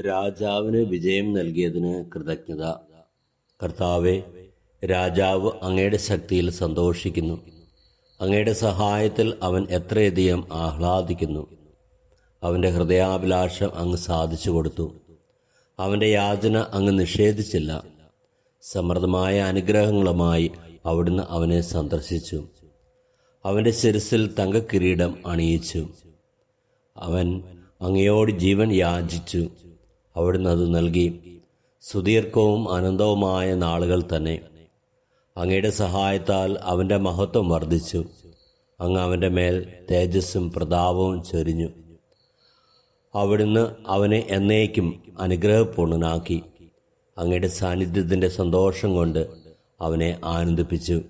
രാജാവിന് വിജയം നൽകിയതിന് കൃതജ്ഞത. കർത്താവെ രാജാവ് അങ്ങയുടെ ശക്തിയിൽ സന്തോഷിക്കുന്നു. അങ്ങയുടെ സഹായത്തിൽ അവൻ എത്രയധികം ആഹ്ലാദിക്കുന്നു. അവന്റെ ഹൃദയാഭിലാഷം അങ്ങ് സാധിച്ചു കൊടുത്തു. അവന്റെ യാചന അങ്ങ് നിഷേധിച്ചില്ല. സമൃദ്ധമായ അനുഗ്രഹങ്ങളുമായി അവിടുന്ന് അവനെ സന്ദർശിച്ചു. അവന്റെ ശിരസിൽ തങ്കക്കിരീടം അണിയിച്ചു. അവൻ അങ്ങയോട് ജീവൻ യാചിച്ചു. അവിടുന്ന് അത് നൽകി. സുദീർഘവും അനന്തവുമായ നാളുകൾ തന്നെ. അങ്ങയുടെ സഹായത്താൽ അവന്റെ മഹത്വം വർദ്ധിച്ചു. അങ്ങ് അവന്റെ മേൽ തേജസ്സും പ്രതാപവും ചൊരിഞ്ഞു. അവിടുന്ന് അവനെ എന്നേക്കും അനുഗ്രഹപൂർണനാക്കി. അങ്ങയുടെ സാന്നിധ്യത്തിന്റെ സന്തോഷം കൊണ്ട് അവനെ ആനന്ദിപ്പിച്ചു.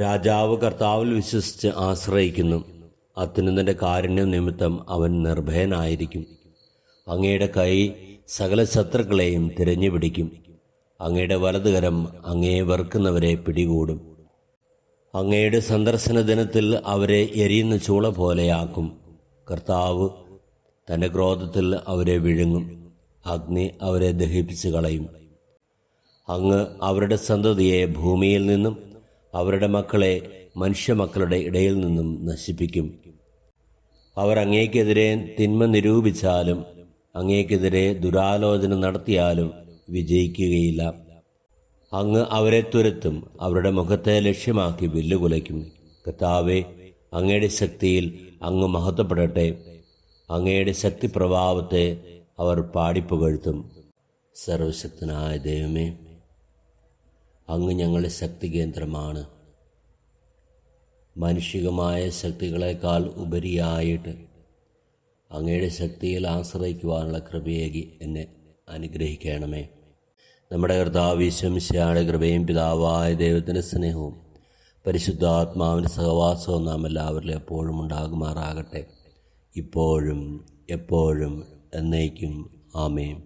രാജാവ് കർത്താവിൽ വിശ്വസിച്ച് ആശ്രയിക്കുന്നു. അത്യുന്നതന്റെ കാരുണ്യം നിമിത്തം അവൻ നിർഭയനായിരിക്കും. അങ്ങയുടെ കൈ സകല ശത്രുക്കളെയും തിരഞ്ഞു പിടിക്കും അങ്ങയുടെ വലതുകരം അങ്ങയെ വെറുക്കുന്നവരെ പിടികൂടും. അങ്ങയുടെ സന്ദർശന ദിനത്തിൽ അവരെ എരിയുന്ന ചൂള പോലെയാക്കും. കർത്താവ് തന്റെ ക്രോധത്തിൽ അവരെ വിഴുങ്ങും. അഗ്നി അവരെ ദഹിപ്പിച്ചു കളയും. അങ്ങ് അവരുടെ സന്തതിയെ ഭൂമിയിൽ നിന്നും അവരുടെ മക്കളെ മനുഷ്യമക്കളുടെ ഇടയിൽ നിന്നും നശിപ്പിക്കും. അവർ അങ്ങേക്കെതിരെ തിന്മ നിരൂപിച്ചാലും അങ്ങേക്കെതിരെ ദുരാലോചന നടത്തിയാലും വിജയിക്കുകയില്ല. അങ്ങ് അവരെ തുരത്തും അവരുടെ മുഖത്തെ ലക്ഷ്യമാക്കി വില്ലുകുലയ്ക്കും. കർത്താവെ അങ്ങയുടെ ശക്തിയിൽ അങ്ങ് മഹത്വപ്പെടട്ടെ. അങ്ങയുടെ ശക്തി പ്രഭാവത്തെ അവർ പാടിപ്പുകഴ്ത്തും. സർവശക്തനായ ദൈവമേ അങ്ങ് ഞങ്ങളുടെ ശക്തി കേന്ദ്രമാണ് മാനുഷികമായ ശക്തികളെക്കാൾ ഉപരിയായിട്ട് അങ്ങയുടെ ശക്തിയിൽ ആശ്രയിക്കുവാനുള്ള കൃപയേകി എന്നെ അനുഗ്രഹിക്കണമേ. നമ്മുടെ കർത്താവ് ഈശ്വമിശയുടെ കൃപയും പിതാവായ ദൈവത്തിന്റെ സ്നേഹവും പരിശുദ്ധാത്മാവിന്റെ സഹവാസവും നാം എല്ലാവരിലും എപ്പോഴും ഉണ്ടാകുമാറാകട്ടെ. ഇപ്പോഴും എപ്പോഴും എന്നേക്കും. ആമേൻ.